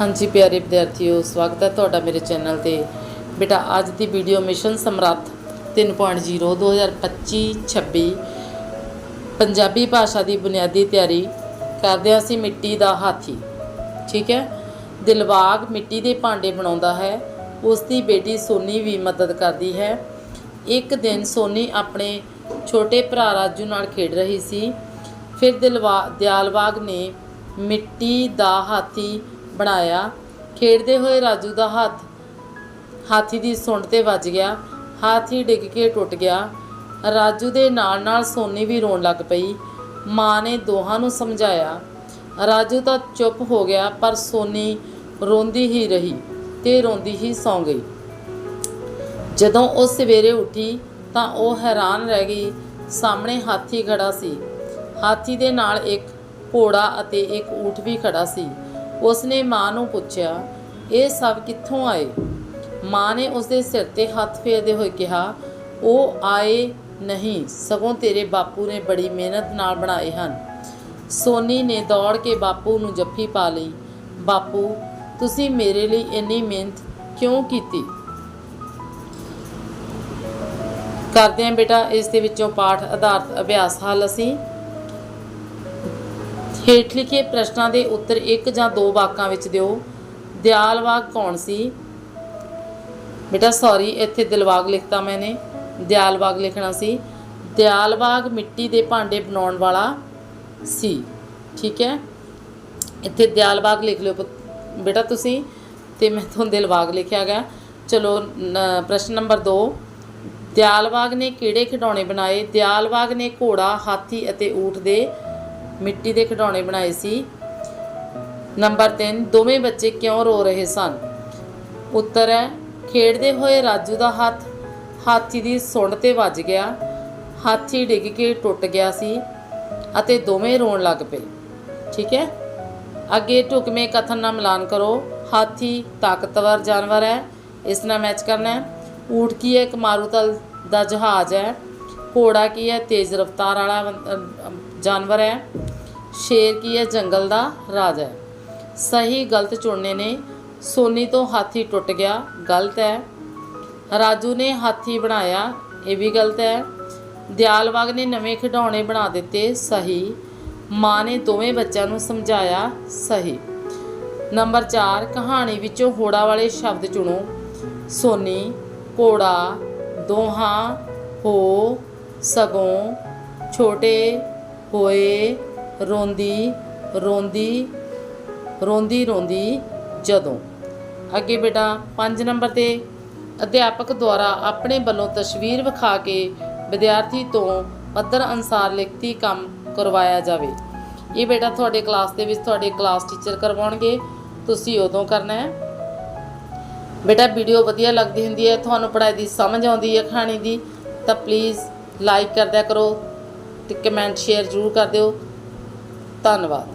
ਹਾਂਜੀ ਪਿਆਰੇ ਵਿਦਿਆਰਥੀਓ, ਸਵਾਗਤ ਹੈ ਤੁਹਾਡਾ ਮੇਰੇ ਚੈਨਲ ਤੇ। ਬੇਟਾ, ਅੱਜ ਦੀ ਵੀਡੀਓ ਮਿਸ਼ਨ ਸਮਰੱਥ 3.0 2025-26 ਪੰਜਾਬੀ ਭਾਸ਼ਾ ਦੀ ਬੁਨਿਆਦੀ ਤਿਆਰੀ ਕਰਦੇ ਹਾਂ ਅਸੀਂ ਮਿੱਟੀ ਦਾ ਹਾਥੀ। ਠੀਕ ਹੈ? ਦਿਲਵਾਗ ਮਿੱਟੀ ਦੇ ਭਾਂਡੇ ਬਣਾਉਂਦਾ ਹੈ। ਉਸ ਦੀ ਬੇਟੀ ਸੋਨੀ ਵੀ ਮਦਦ ਕਰਦੀ ਹੈ। ਇੱਕ ਦਿਨ ਸੋਨੀ ਆਪਣੇ ਛੋਟੇ ਭਰਾ ਰਾਜੂ ਨਾਲ ਖੇਡ ਰਹੀ ਸੀ। ਫਿਰ ਦਿਲਵਾ, ਦਿਆਲਬਾਗ ਨੇ ਮਿੱਟੀ ਦਾ ਹਾਥੀ ਬਣਾਇਆ। ਖੇਡਦੇ ਹੋਏ ਰਾਜੂ ਦਾ ਹੱਥ, ਹਾਥੀ ਦੀ ਸੁੰਡ ਤੇ ਵੱਜ ਗਿਆ। ਹਾਥੀ ਡਿੱਗ ਕੇ ਟੁੱਟ ਗਿਆ। ਰਾਜੂ ਦੇ ਨਾਲ ਨਾਲ ਸੋਨੀ ਵੀ ਰੋਣ ਲੱਗ ਪਈ। ਮਾਂ ਨੇ ਦੋਹਾਂ ਨੂੰ ਸਮਝਾਇਆ। ਰਾਜੂ ਤਾਂ ਚੁੱਪ ਹੋ ਗਿਆ, ਪਰ ਸੋਨੀ ਰੋਂਦੀ ਹੀ ਰਹੀ ਤੇ ਰੋਂਦੀ ਹੀ ਸੌਂ ਗਈ। ਜਦੋਂ ਉਹ ਸਵੇਰੇ ਉੱਠੀ ਤਾਂ ਉਹ ਹੈਰਾਨ ਰਹਿ ਗਈ। ਸਾਹਮਣੇ ਹਾਥੀ ਖੜਾ ਸੀ। ਹਾਥੀ ਦੇ ਨਾਲ ਇੱਕ ਘੋੜਾ ਅਤੇ ਇੱਕ ਊਠ ਵੀ ਖੜਾ ਸੀ। ਉਸਨੇ ਮਾਂ ਨੂੰ ਪੁੱਛਿਆ, ਇਹ ਸਭ ਕਿੱਥੋਂ ਆਏ? ਮਾਂ ਨੇ ਉਸਦੇ ਸਿਰ ਤੇ ਹੱਥ ਫੇਰਦੇ ਹੋਏ ਕਿਹਾ, ਉਹ ਆਏ ਨਹੀਂ, ਸਗੋਂ ਤੇਰੇ ਬਾਪੂ ਨੇ ਬੜੀ ਮਿਹਨਤ ਨਾਲ ਬਣਾਏ ਹਨ। ਸੋਨੀ ਨੇ ਦੌੜ ਕੇ ਬਾਪੂ ਨੂੰ ਜੱਫੀ ਪਾ ਲਈ, ਬਾਪੂ, ਤੁਸੀਂ ਮੇਰੇ ਲਈ ਇੰਨੀ ਮਿਹਨਤ ਕਿਉਂ ਕੀਤੀ? ਕਰਦੇ ਹਾਂ ਬੇਟਾ ਇਸ ਦੇ ਵਿੱਚੋਂ ਪਾਠ ਆਧਾਰਿਤ ਅਭਿਆਸ ਹੱਲ ਅਸੀਂ ਹੇਠ ਲਿਖੇ ਪ੍ਰਸ਼ਨਾਂ ਦੇ ਉੱਤਰ ਇੱਕ ਜਾਂ ਦੋ ਵਾਕਾਂ ਵਿੱਚ ਦਿਓ। ਦਿਆਲਬਾਗ ਕੌਣ ਸੀ? ਬੇਟਾ ਸੌਰੀ ਇੱਥੇ ਦਿਲਬਾਗ ਲਿਖਤਾ ਮੈਨੇ। ਦਿਆਲਬਾਗ ਲਿਖਣਾ ਸੀ। ਦਿਆਲਬਾਗ ਮਿੱਟੀ ਦੇ ਭਾਂਡੇ ਬਣਾਉਣ ਵਾਲਾ ਸੀ। ਠੀਕ ਹੈ? ਇੱਥੇ ਦਿਆਲਬਾਗ ਲਿਖ ਲਿਓ ਬੇਟਾ, ਤੁਸੀਂ? ਤੇ ਮੈਂ ਤੁਹਾਨੂੰ ਦਿਲਬਾਗ ਲਿਖਿਆ ਗਿਆ ਚਲੋ ਪ੍ਰਸ਼ਨ ਨੰਬਰ 2 ਦਿਆਲਬਾਗ ਨੇ ਕਿਹੜੇ ਖਿਡੌਣੇ ਬਣਾਏ? ਦਿਆਲਬਾਗ ਨੇ ਘੋੜਾ, ਹਾਥੀ ਅਤੇ ਊਠ ਦੇ ਮਿੱਟੀ ਦੇ ਖਿਡੌਣੇ ਬਣਾਏ ਸੀ। ਨੰਬਰ 3 ਦੋਵੇਂ ਬੱਚੇ ਕਿਉਂ ਰੋ ਰਹੇ ਸਨ? ਉੱਤਰ ਹੈ, ਖੇਡਦੇ ਹੋਏ ਰਾਜੂ ਦਾ ਹੱਥ, ਹਾਥੀ ਦੀ ਸੁੰਡ ਤੇ ਵੱਜ ਗਿਆ। ਹਾਥੀ ਡਿੱਗ ਕੇ ਟੁੱਟ ਗਿਆ ਸੀ ਅਤੇ ਦੋਵੇਂ ਰੋਣ ਲੱਗ ਪਏ। ਠੀਕ ਹੈ? ਅੱਗੇ ਢੁਕਵੇਂ ਕਥਨ ਨਾਲ ਮਿਲਾਨ ਕਰੋ। ਹਾਥੀ ਤਾਕਤਵਰ ਜਾਨਵਰ ਹੈ। ਇਸ ਨਾਲ ਮੈਚ ਕਰਨਾ ਹੈ। ਊਠ ਕੀ ਹੈ? ਇੱਕ ਮਾਰੂਤਲ ਦਾ ਜਹਾਜ਼ ਹੈ। ਘੋੜਾ ਕੀ ਹੈ? ਤੇਜ਼ ਰਫ਼ਤਾਰ ਵਾਲਾ ਜਾਨਵਰ ਹੈ। ਸ਼ੇਰ ਕੀ ਹੈ? ਜੰਗਲ ਦਾ ਰਾਜਾ ਹੈ। ਸਹੀ ਗਲਤ ਚੁਣਨੇ ਨੇ। ਸੋਨੀ ਤੋਂ ਹਾਥੀ ਟੁੱਟ ਗਿਆ। ਗਲਤ ਹੈ। ਰਾਜੂ ਨੇ ਹਾਥੀ ਬਣਾਇਆ। ਇਹ ਵੀ ਗਲਤ ਹੈ। ਦਿਆਲਬਾਗ ਨੇ ਨਵੇਂ ਖਿਡੌਣੇ ਬਣਾ ਦਿੱਤੇ। ਸਹੀ। ਮਾਂ ਨੇ ਦੋਵੇਂ ਬੱਚਿਆਂ ਨੂੰ ਸਮਝਾਇਆ। ਸਹੀ। ਨੰਬਰ 4 ਕਹਾਣੀ ਵਿੱਚੋਂ ਹੋੜਾ ਵਾਲੇ ਸ਼ਬਦ ਚੁਣੋ। ਸੋਨੀ, ਘੋੜਾ, ਦੋਹਾਂ, ਹੋ, ਸਗੋਂ, ਛੋਟੇ, ਹੋਏ ਰੋਂਦੀ ਰੋਂਦੀ ਰੋਂਦੀ ਰੋਂਦੀ ਜਦੋਂ। ਅੱਗੇ ਬੇਟਾ 5 ਨੰਬਰ ਤੇ ਅਧਿਆਪਕ ਦੁਆਰਾ ਆਪਣੇ ਵੱਲੋਂ ਤਸਵੀਰ ਵਿਖਾ ਕੇ ਵਿਦਿਆਰਥੀ ਤੋਂ ਪੱਧਰ ਅਨਸਾਰ ਲਿਖਤੀ ਕੰਮ ਕਰਵਾਇਆ ਜਾਵੇ। ਇਹ ਬੇਟਾ ਤੁਹਾਡੇ ਕਲਾਸ ਦੇ ਵਿੱਚ ਤੁਹਾਡੇ ਕਲਾਸ ਟੀਚਰ ਕਰਵਾਉਣਗੇ। ਤੁਸੀਂ ਉਦੋਂ ਕਰਨਾ ਹੈ। ਬੇਟਾ, ਵੀਡੀਓ ਵਧੀਆ ਲੱਗਦੀ ਹੁੰਦੀ ਹੈ, ਤੁਹਾਨੂੰ ਪੜ੍ਹਾਈ ਦੀ ਸਮਝ ਆਉਂਦੀ ਹੈ ਕਹਾਣੀ ਦੀ, ਤਾਂ ਪਲੀਜ਼ ਲਾਈਕ ਕਰਦਿਆ ਕਰੋ ਤੇ ਕਮੈਂਟ ਸ਼ੇਅਰ ਜ਼ਰੂਰ ਕਰ ਦਿਓ। ਧੰਨਵਾਦ।